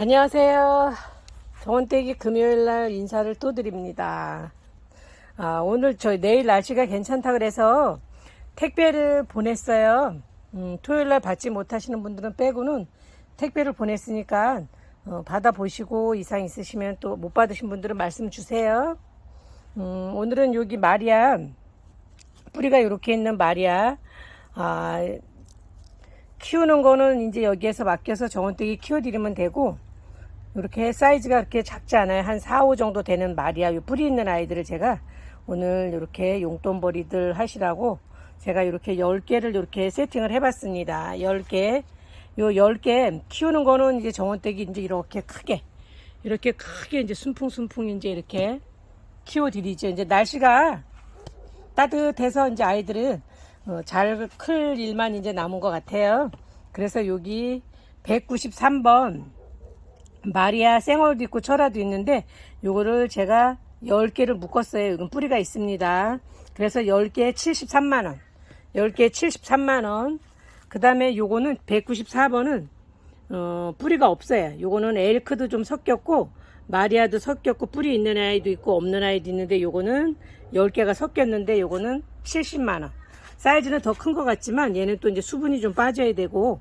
안녕하세요. 정원떼기 금요일 날 인사를 또 드립니다. 아, 오늘 저 내일 날씨가 괜찮다 그래서 택배를 보냈어요. 음, 토요일 날 받지 못하시는 분들은 빼고는 택배를 보냈으니까 어, 받아보시고 이상 있으시면 또 못 받으신 분들은 말씀 주세요. 음, 오늘은 여기 마리아 뿌리가 이렇게 있는 마리아 아, 키우는 거는 이제 여기에서 맡겨서 정원떼기 키워드리면 되고 이렇게 사이즈가 그렇게 작지 않아요. 한 4, 5 정도 되는 마리아 요 뿌리 있는 아이들을 제가 오늘 이렇게 용돈벌이들 하시라고 제가 이렇게 10개를 이렇게 세팅을 해봤습니다. 10개. 요 10개 키우는 거는 이제 정원떼기 이제 이렇게 크게 이렇게 크게 이제 순풍순풍 이제 이렇게 키워드리죠. 이제 날씨가 따뜻해서 이제 아이들은 어, 잘클 일만 이제 남은 것 같아요. 그래서 여기 193번 마리아 생얼도 있고 철화도 있는데 요거를 제가 10개를 묶었어요. 이건 뿌리가 있습니다. 그래서 10개에 73만원. 10개에 73만원. 그 다음에 요거는 194번은 어, 뿌리가 없어요. 요거는 엘크도 좀 섞였고 마리아도 섞였고 뿌리 있는 아이도 있고 없는 아이도 있는데 요거는 10개가 섞였는데 요거는 70만원. 사이즈는 더 큰 것 같지만 얘는 또 이제 수분이 좀 빠져야 되고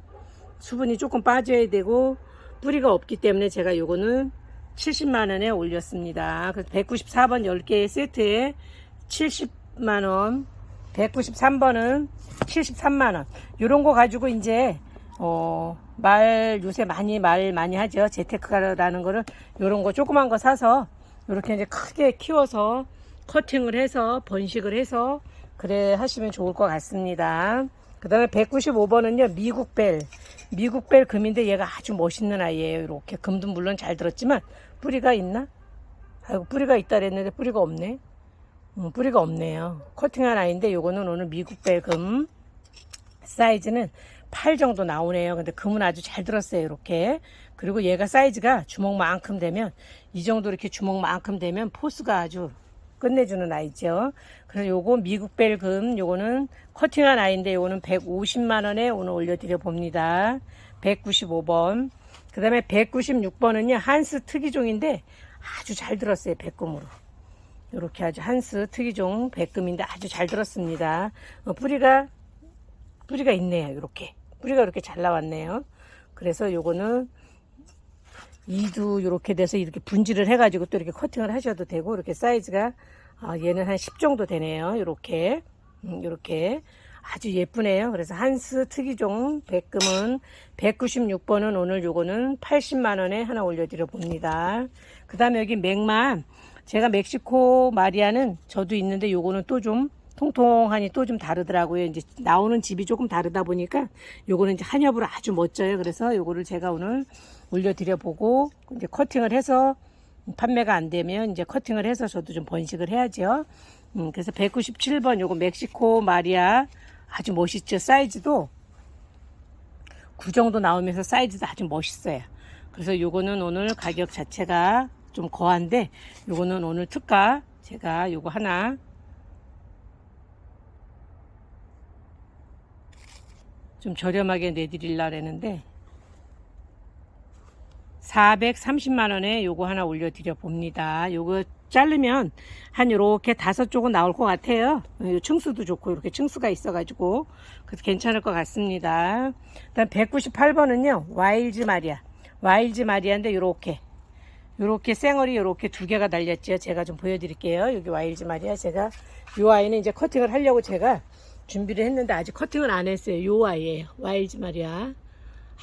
수분이 조금 빠져야 되고 뿌리가 없기 때문에 제가 요거는 70만원에 올렸습니다. 그래서 194번 10개 세트에 70만원, 193번은 73만원. 요런 거 가지고 이제, 어, 말, 요새 많이 말 많이 하죠. 재테크라는 거를 요런 거 조그만 거 사서 요렇게 이제 크게 키워서 커팅을 해서 번식을 해서 그래 하시면 좋을 것 같습니다. 그 다음에 195번은요, 미국 벨. 미국 벨 금인데 얘가 아주 멋있는 아이예요. 이렇게. 금도 물론 잘 들었지만, 뿌리가 있나? 아이고, 뿌리가 있다 그랬는데 뿌리가 없네. 음, 뿌리가 없네요. 커팅한 아이인데 요거는 오늘 미국 벨 금. 사이즈는 8 정도 나오네요. 근데 금은 아주 잘 들었어요. 이렇게. 그리고 얘가 사이즈가 주먹만큼 되면, 이 정도 이렇게 주먹만큼 되면 포스가 아주 끝내주는 아이죠. 그래서 요거 미국 벨 금 요거는 커팅한 아이인데 요거는 150만 원에 오늘 올려드려 봅니다. 195번. 그 다음에 196번은요 한스 특이종인데 아주 잘 들었어요 백금으로. 이렇게 아주 한스 특이종 백금인데 아주 잘 들었습니다. 어, 뿌리가 뿌리가 있네요. 이렇게 뿌리가 이렇게 잘 나왔네요. 그래서 요거는 이두 이렇게 돼서 이렇게 분질을 해가지고 또 이렇게 커팅을 하셔도 되고 이렇게 사이즈가 아, 얘는 한 10 정도 되네요. 이렇게 음, 이렇게 아주 예쁘네요. 그래서 한스 특이종 백금은 196번은 오늘 요거는 80만 원에 하나 올려드려 봅니다. 그 다음에 여기 맥만 제가 멕시코 마리아는 저도 있는데 요거는 또 좀 통통하니 또 좀 다르더라고요. 이제 나오는 집이 조금 다르다 보니까 요거는 이제 한엽으로 아주 멋져요. 그래서 요거를 제가 오늘 올려드려 보고 이제 커팅을 해서 판매가 안 되면 이제 커팅을 해서 저도 좀 번식을 해야죠. 음, 그래서 197번 요거 멕시코 마리아 아주 멋있죠. 사이즈도 9 정도 나오면서 사이즈도 아주 멋있어요. 그래서 요거는 오늘 가격 자체가 좀 거한데 요거는 오늘 특가 제가 요거 하나 좀 저렴하게 내드릴라 그랬는데 430만 원에 요거 하나 올려드려 봅니다. 요거 자르면 한 요렇게 다섯 쪽은 나올 것 같아요. 요 층수도 좋고 이렇게 층수가 있어가지고 그래서 괜찮을 것 같습니다. 그다음 198번은요 와일즈 마리아. 와일즈 마리아인데 요렇게 요렇게 쌩얼이 요렇게 두 개가 달렸죠. 제가 좀 보여드릴게요. 여기 와일즈 마리아 제가 요 아이는 이제 커팅을 하려고 제가 준비를 했는데 아직 커팅을 안 했어요. 요 아이예요. 와일즈 마리아.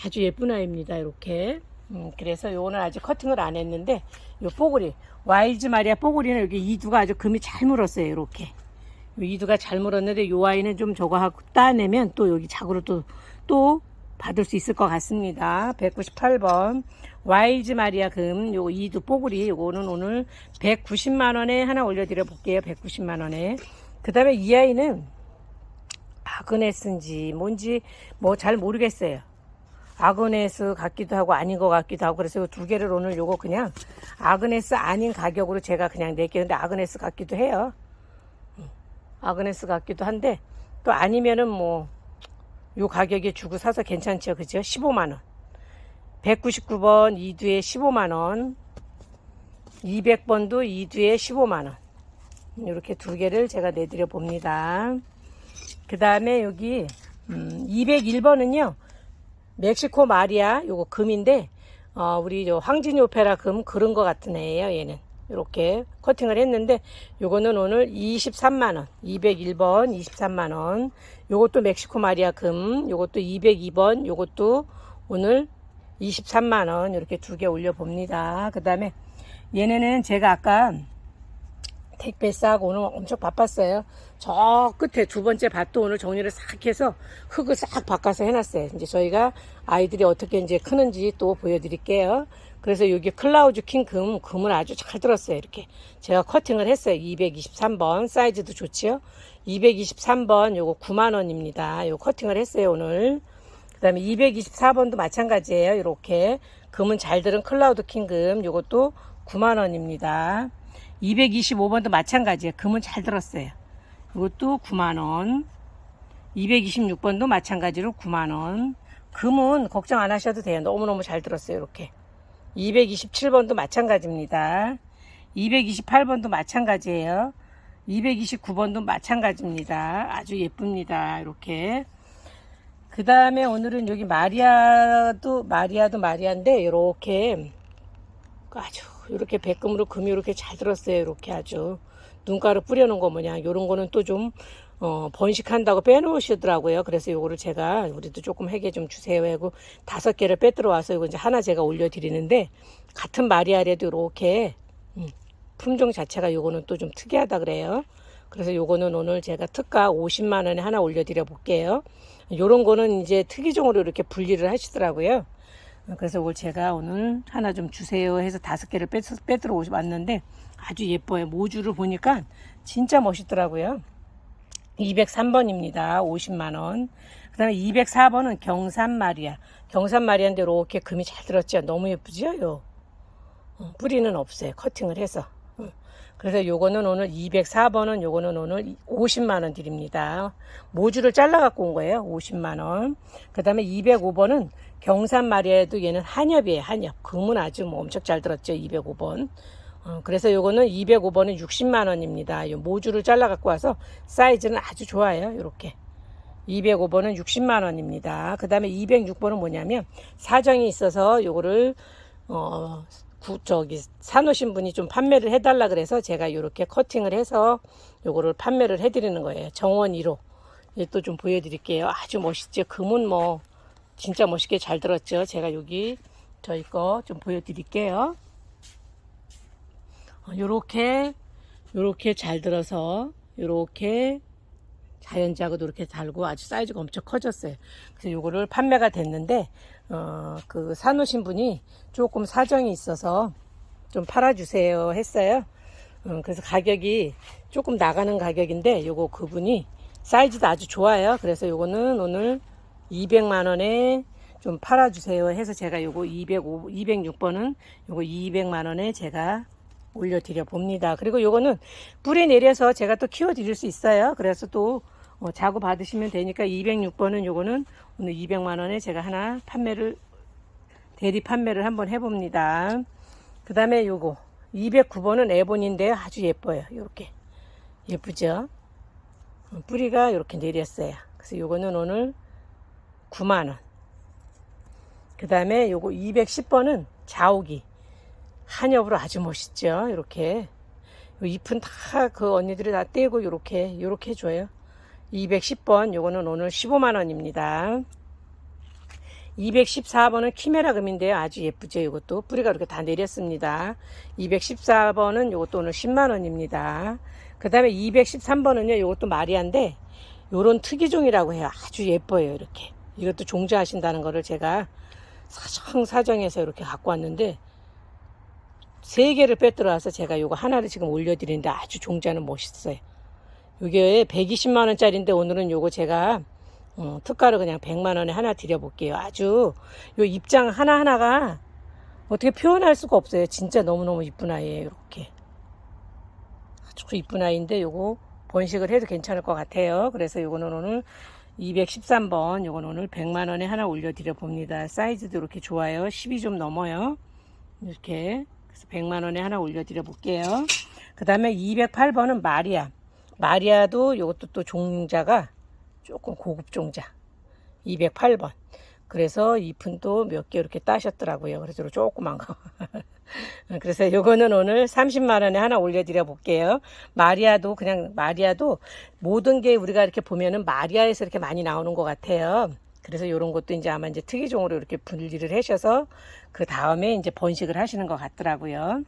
아주 예쁜 아이입니다. 이렇게. 음, 그래서 요거는 아직 커팅을 안 했는데 요 뽀글이 와일즈 마리아 뽀글이는 여기 이두가 아주 금이 잘 물었어요. 이렇게. 요 이두가 잘 물었는데 요 아이는 좀 저거 하고 따내면 또 여기 자구로 또 또 받을 수 있을 것 같습니다. 198번 와일즈 마리아 금요 이두 뽀글이 요거는 오늘 190만 원에 하나 올려 드려 볼게요. 190만 원에. 그 다음에 이 아이는 아그네스인지 뭔지 뭐 잘 모르겠어요. 아그네스 같기도 하고 아닌 것 같기도 하고 그래서 두 개를 오늘 요거 그냥 아그네스 아닌 가격으로 제가 그냥 낼게요. 근데 아그네스 같기도 해요. 아그네스 같기도 한데 또 아니면은 뭐 요 가격에 주고 사서 괜찮죠. 그죠? 15만 원. 199번 2두에 15만원 200번도 2두에 15만원 이렇게 두 개를 제가 내드려 봅니다 그 다음에 여기 음, 201번은요 멕시코 마리아 요거 금인데 어, 우리 요 황진이 오페라 금 그런 것 같은 애예요 얘는. 이렇게 커팅을 했는데 요거는 오늘 23만원. 201번 23만원. 요것도 멕시코 마리아 금. 요것도 202번. 요것도 오늘 23만원. 이렇게 두 개 올려 봅니다. 그 다음에 얘네는 제가 아까 택배 싸고 오늘 엄청 바빴어요. 저 끝에 두 번째 밭도 오늘 정리를 싹 해서 흙을 싹 바꿔서 해놨어요. 이제 저희가 아이들이 어떻게 이제 크는지 또 보여드릴게요. 그래서 여기 클라우즈 킹 금, 금을 아주 잘 들었어요. 이렇게. 제가 커팅을 했어요. 223번. 사이즈도 좋지요. 223번 요거 9만원입니다. 요 커팅을 했어요. 오늘. 그 다음에 224번도 마찬가지예요. 이렇게. 금은 잘 들은 클라우드 킹 금. 요것도 9만원입니다. 225번도 마찬가지예요. 금은 잘 들었어요. 이것도 9만원. 226번도 마찬가지로 9만원. 금은 걱정 안 하셔도 돼요. 너무너무 잘 들었어요. 이렇게. 227번도 마찬가지입니다. 228번도 마찬가지예요. 229번도 마찬가지입니다. 아주 예쁩니다. 이렇게. 그 다음에 오늘은 여기 마리아도, 마리아도 마리아인데, 이렇게 아주 이렇게 백금으로 금이 이렇게 잘 들었어요. 이렇게 아주 눈가루 뿌려놓은 거 뭐냐. 요런 거는 또좀 어, 번식한다고 빼놓으시더라고요. 그래서 요거를 제가 우리도 조금 해게 좀 주세요 하고 다섯 개를 빼들어 와서 이거 이제 하나 제가 올려드리는데 같은 마리아래도 이렇게 음, 품종 자체가 요거는 또 좀 특이하다 그래요. 그래서 요거는 오늘 제가 특가 50만 원에 하나 올려드려 볼게요. 요런 거는 이제 특이종으로 이렇게 분리를 하시더라고요. 그래서 이걸 제가 오늘 하나 좀 주세요 해서 다섯 개를 빼, 빼들어 왔는데 아주 예뻐요. 모주를 보니까 진짜 멋있더라고요. 203번입니다. 50만원. 그 다음에 204번은 경산마리아. 경산마리아인데 이렇게 금이 잘 들었죠. 너무 예쁘죠? 요. 어, 뿌리는 없어요. 커팅을 해서. 어. 그래서 요거는 오늘 204번은 요거는 오늘 50만원 드립니다. 모주를 잘라 갖고 온 거예요. 50만원. 그 다음에 205번은 경산 마리아에도 얘는 한엽이에요. 한엽. 금은 아주 뭐 엄청 잘 들었죠. 205번. 어, 그래서 요거는 205번은 60만 원입니다. 요 모주를 잘라 갖고 와서 사이즈는 아주 좋아요. 이렇게. 205번은 60만 원입니다. 그 다음에 206번은 뭐냐면 사정이 있어서 요거를 어 구, 저기 사놓으신 분이 좀 판매를 해달라 그래서 제가 이렇게 커팅을 해서 요거를 판매를 해드리는 거예요. 정원 1호. 또 좀 보여드릴게요. 아주 멋있죠. 금은 뭐 진짜 멋있게 잘 들었죠. 제가 여기 저희 거 좀 보여드릴게요. 어, 요렇게 요렇게 잘 들어서 요렇게 자연작으로 이렇게 달고 아주 사이즈가 엄청 커졌어요. 그래서 요거를 판매가 됐는데 어, 그 사놓으신 분이 조금 사정이 있어서 좀 팔아주세요 했어요. 음, 그래서 가격이 조금 나가는 가격인데 요거 그분이 사이즈도 아주 좋아요. 그래서 요거는 오늘 200만 원에 좀 팔아주세요 해서 제가 요거 205, 206번은 요거 200만 원에 제가 올려드려 봅니다. 그리고 요거는 뿌리 내려서 제가 또 키워드릴 수 있어요. 그래서 또 어, 자고 받으시면 되니까 206번은 요거는 오늘 200만 원에 제가 하나 판매를 대리 판매를 한번 해봅니다. 그 다음에 요거 209번은 에본인데 아주 예뻐요. 이렇게 예쁘죠? 어, 뿌리가 이렇게 내렸어요. 그래서 요거는 오늘 9만원. 그 다음에 요거 210번은 자욱이. 한엽으로 아주 멋있죠. 이렇게. 잎은 다 그 언니들이 다 떼고 요렇게, 요렇게 해줘요. 210번, 요거는 오늘 15만원입니다. 214번은 키메라 금인데요. 아주 예쁘죠. 이것도 뿌리가 이렇게 다 내렸습니다. 214번은 이것도 오늘 10만원입니다. 그 다음에 213번은요. 이것도 마리아인데 요런 특이종이라고 해요. 아주 예뻐요. 이렇게. 이것도 종자하신다는 거를 제가 사정사정해서 이렇게 갖고 왔는데 세 개를 빼들어와서 제가 요거 하나를 지금 올려드리는데 아주 종자는 멋있어요. 요게 120만 원짜리인데 오늘은 요거 제가 어, 특가로 그냥 100만 원에 하나 드려볼게요. 아주 요 입장 하나하나가 어떻게 표현할 수가 없어요. 진짜 너무너무 이쁜 아이예요. 이렇게 아주 이쁜 아이인데 요거 번식을 해도 괜찮을 것 같아요. 그래서 요거는 오늘 213번 요건 오늘 100만원에 하나 올려드려 봅니다. 사이즈도 이렇게 좋아요. 10이 좀 넘어요. 이렇게 그래서 100만원에 하나 올려드려 볼게요. 그 다음에 208번은 마리아. 마리아도 요것도 또 종자가 조금 고급 종자. 208번. 그래서 잎은 또몇개 이렇게 따셨더라고요. 그래서 조그만 거. 그래서 요거는 오늘 30만 원에 하나 올려드려 볼게요. 마리아도 그냥 마리아도 모든 게 우리가 이렇게 보면은 마리아에서 이렇게 많이 나오는 것 같아요. 그래서 요런 것도 이제 아마 이제 특이종으로 이렇게 분리를 하셔서 그 다음에 이제 번식을 하시는 것 같더라고요.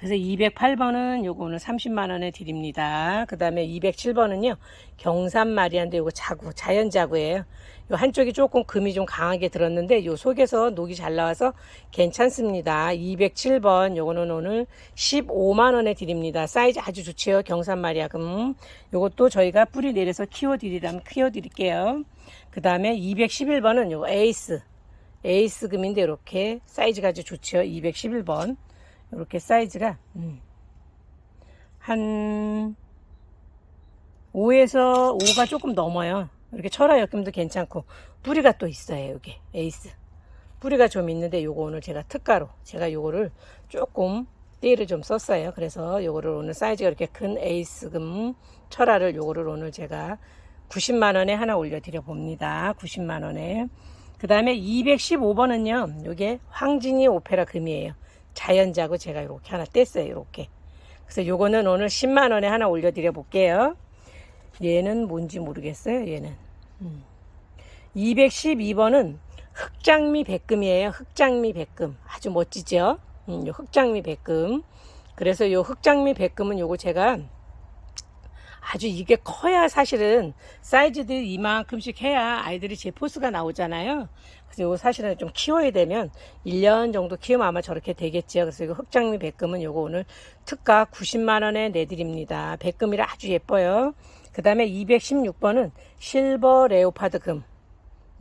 그래서 208번은 요거 오늘 30만원에 드립니다. 그 다음에 207번은요, 경산 마리아인데 요거 자구, 자연 자구예요. 요 한쪽이 조금 금이 좀 강하게 들었는데 요 속에서 녹이 잘 나와서 괜찮습니다. 207번 요거는 오늘 15만원에 드립니다. 사이즈 아주 좋지요. 경산 마리아 금. 요것도 저희가 뿌리 내려서 키워드리라면 키워드릴게요. 그 다음에 211번은 요거 에이스. 에이스 금인데 이렇게 사이즈가 아주 좋지요. 211번. 이렇게 사이즈가 음, 한 5에서 5가 조금 넘어요. 이렇게 철화 엮임도 괜찮고 뿌리가 또 있어요. 여기 에이스 뿌리가 좀 있는데 요거 오늘 제가 특가로 제가 요거를 조금 띠를 좀 썼어요. 그래서 요거를 오늘 사이즈가 이렇게 큰 에이스금 철화를 요거를 오늘 제가 90만 원에 하나 올려드려 봅니다. 90만 원에. 그 다음에 215번은요. 요게 황진이 오페라 금이에요. 자연자고 제가 이렇게 하나 뗐어요. 이렇게. 그래서 요거는 오늘 10만 원에 하나 올려드려 볼게요. 얘는 뭔지 모르겠어요. 얘는. 음. 212번은 흑장미 백금이에요. 흑장미 백금. 아주 멋지죠? 음, 요 흑장미 백금. 그래서 요 흑장미 백금은 요거 제가 아주 이게 커야 사실은 사이즈들이 이만큼씩 해야 아이들이 제 포스가 나오잖아요. 그래서 이거 사실은 좀 키워야 되면 1년 정도 키우면 아마 저렇게 되겠지요. 그래서 이거 흑장미 백금은 요거 오늘 특가 90만원에 내드립니다. 백금이라 아주 예뻐요. 그 다음에 216번은 실버 레오파드 금.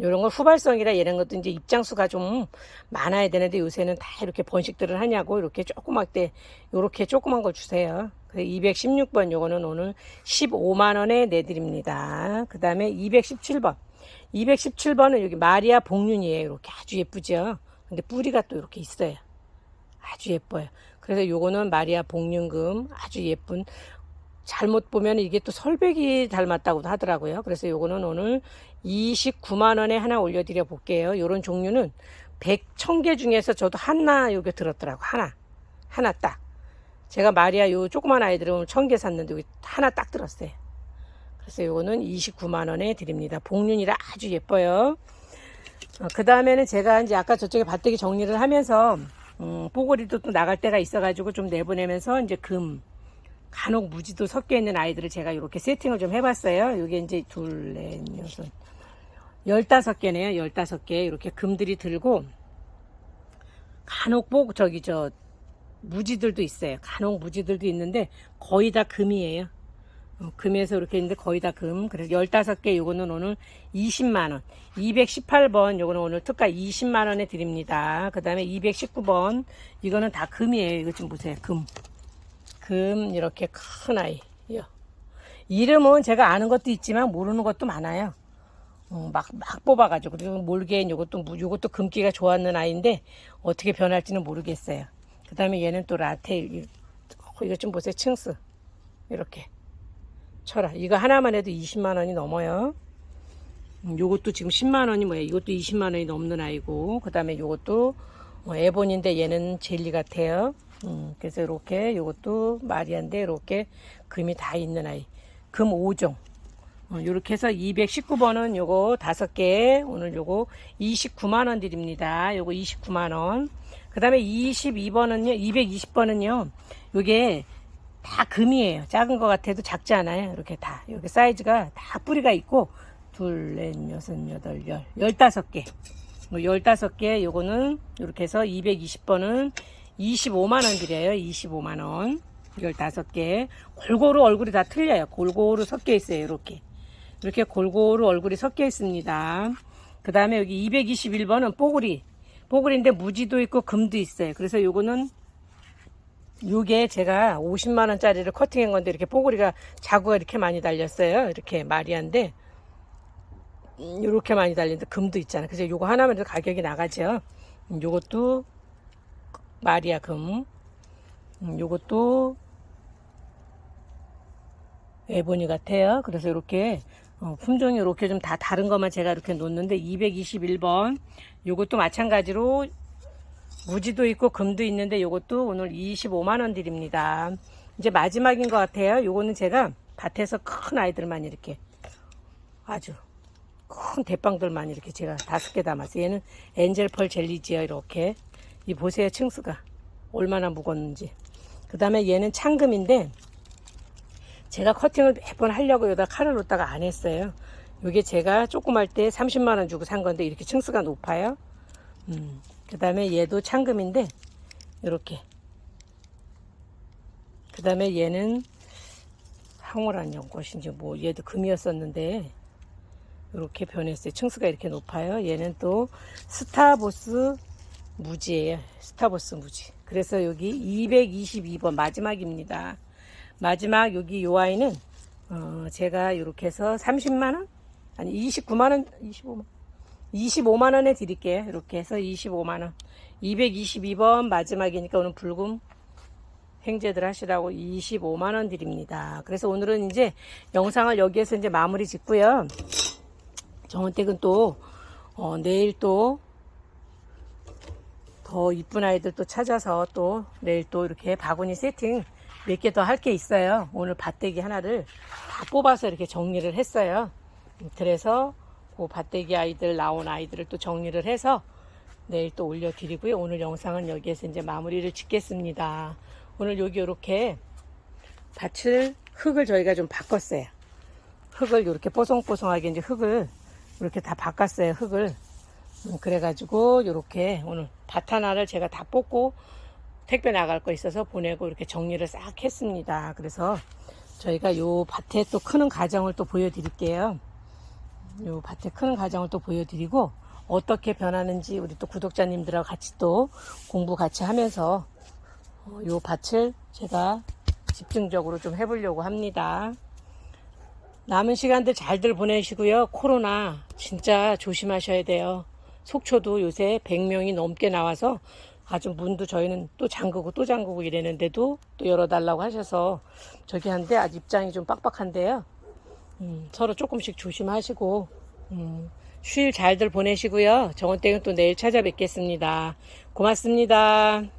요런 거 후발성이라 이런 것도 이제 입장수가 좀 많아야 되는데 요새는 다 이렇게 번식들을 하냐고 이렇게 조그맣게 요렇게 조그만 거 주세요. 216번 요거는 오늘 15만원에 내드립니다. 그 다음에 217번. 217번은 여기 마리아 복륜이에요. 이렇게 아주 예쁘죠. 근데 뿌리가 또 이렇게 있어요. 아주 예뻐요. 그래서 요거는 마리아 복륜금 아주 예쁜 잘못 보면 이게 또 설백이 닮았다고도 하더라고요. 그래서 요거는 오늘 29만 원에 하나 올려 드려 볼게요. 요런 종류는 100, 1000개 중에서 저도 하나 요게 들었더라고. 하나. 하나 딱. 제가 마리아 요 조그만 아이들은 1000개 샀는데 여기 하나 딱 들었어요. 그래서 요거는 29만원에 드립니다. 복륜이라 아주 예뻐요. 어, 그 다음에는 제가 이제 아까 저쪽에 밭대기 정리를 하면서, 음, 뽀고리도 또 나갈 때가 있어가지고 좀 내보내면서 이제 금, 간혹 무지도 섞여 있는 아이들을 제가 이렇게 세팅을 좀 해봤어요. 이게 이제 둘, 넷, 여섯, 열다섯 개네요. 열다섯 개. 이렇게 금들이 들고, 간혹 복, 저기, 저, 무지들도 있어요. 간혹 무지들도 있는데, 거의 다 금이에요. 어, 금에서 이렇게 있는데 거의 다 금. 그래서 15개 요거는 오늘 20만원. 218번 요거는 오늘 특가 20만원에 드립니다. 그 다음에 219번. 이거는 다 금이에요. 이거 좀 보세요. 금. 금 이렇게 큰 아이. 요. 이름은 제가 아는 것도 있지만 모르는 것도 많아요. 어, 막, 막 뽑아가지고. 그리고 몰개인 요것도, 무- 요것도 금기가 좋았는 아이인데 어떻게 변할지는 모르겠어요. 그 다음에 얘는 또 라테일. 어, 이거 좀 보세요. 층스. 이렇게. 철아. 이거 하나만 해도 20만 원이 넘어요. 음, 요것도 지금 10만 원이 뭐야? 이것도 20만 원이 넘는 아이고. 그 다음에 요것도 어, 에본인데 얘는 젤리 같아요. 음, 그래서 이렇게 요것도 마리아인데 이렇게 금이 다 있는 아이. 금 5종. 어, 요렇게 해서 219번은 요거 다섯 개 오늘 요거 29만 원 드립니다. 요거 29만 원. 그 다음에 22번은요. 220번은요. 요게 다 금이에요. 작은 것 같아도 작지 않아요. 이렇게 다. 여기 사이즈가 다 뿌리가 있고, 둘, 넷, 여섯, 여덟, 열. 열다섯 개. 뭐 열다섯 개, 요거는, 이렇게 해서 220번은 25만원 드려요. 25만원. 열다섯 개. 골고루 얼굴이 다 틀려요. 골고루 섞여 있어요. 이렇게. 이렇게 골고루 얼굴이 섞여 있습니다. 그 다음에 여기 221번은 뽀글이. 뽀글인데 무지도 있고 금도 있어요. 그래서 요거는 요게 제가 50만 원짜리를 커팅한 건데 이렇게 뽀글이가 자구가 이렇게 많이 달렸어요. 이렇게 마리아인데 이렇게 많이 달리는데 금도 있잖아. 그래서 요거 하나만 해도 가격이 나가죠. 음, 요것도 마리아 금. 음, 요것도 에보니 같아요. 그래서 이렇게 어, 품종이 이렇게 좀 다 다른 것만 제가 이렇게 놓는데 221번 요것도 마찬가지로 무지도 있고 금도 있는데 요것도 오늘 25만 원 드립니다. 이제 마지막인 것 같아요. 요거는 제가 밭에서 큰 아이들만 이렇게 아주 큰 대빵들만 이렇게 제가 다섯 개 담았어요. 얘는 엔젤펄 젤리지요. 이렇게 이 보세요 층수가 얼마나 무겁는지. 그 다음에 얘는 창금인데 제가 커팅을 몇 번 하려고 여기다 칼을 놓다가 안 했어요. 이게 제가 조그말 때 30만 원 주고 산 건데 이렇게 층수가 높아요. 음. 그 다음에 얘도 창금인데 이렇게. 그 다음에 얘는 황홀한 연꽃인지 뭐 얘도 금이었었는데 이렇게 변했어요. 층수가 이렇게 높아요. 얘는 또 스타보스 무지예요. 스타보스 무지. 그래서 여기 222번 마지막입니다. 마지막 여기 요 아이는 어 제가 이렇게 해서 30만 원 아니 29만 원 25만 25만 원에 드릴게요. 이렇게 해서 25만 원. 222번 마지막이니까 오늘 불금 행제들 하시라고 25만 원 드립니다. 그래서 오늘은 이제 영상을 여기에서 이제 마무리 짓고요. 정원댁은 또 어, 내일 또더 이쁜 아이들 또 찾아서 또 내일 또 이렇게 바구니 세팅 몇 개 더 할 게 있어요. 오늘 밭대기 하나를 다 뽑아서 이렇게 정리를 했어요. 그래서 그 밭대기 아이들 나온 아이들을 또 정리를 해서 내일 또 올려드리고요. 오늘 영상은 여기에서 이제 마무리를 짓겠습니다. 오늘 여기 이렇게 밭을 흙을 저희가 좀 바꿨어요. 흙을 이렇게 뽀송뽀송하게 이제 흙을 이렇게 다 바꿨어요. 흙을 음, 그래가지고 이렇게 오늘 밭 하나를 제가 다 뽑고 택배 나갈 거 있어서 보내고 이렇게 정리를 싹 했습니다. 그래서 저희가 요 밭에 또 크는 과정을 또 보여드릴게요. 요 밭에 크는 과정을 또 보여드리고 어떻게 변하는지 우리 또 구독자님들하고 같이 또 공부 같이 하면서 어, 요 밭을 제가 집중적으로 좀 해보려고 합니다. 남은 시간들 잘들 보내시고요. 코로나 진짜 조심하셔야 돼요. 속초도 요새 100명이 넘게 나와서 아주 문도 저희는 또 잠그고 또 잠그고 이랬는데도 또 열어달라고 하셔서 저기 한데 아직 입장이 좀 빡빡한데요. 음, 서로 조금씩 조심하시고 음, 휴일 잘들 보내시고요. 정원댁은 또 내일 찾아뵙겠습니다. 고맙습니다.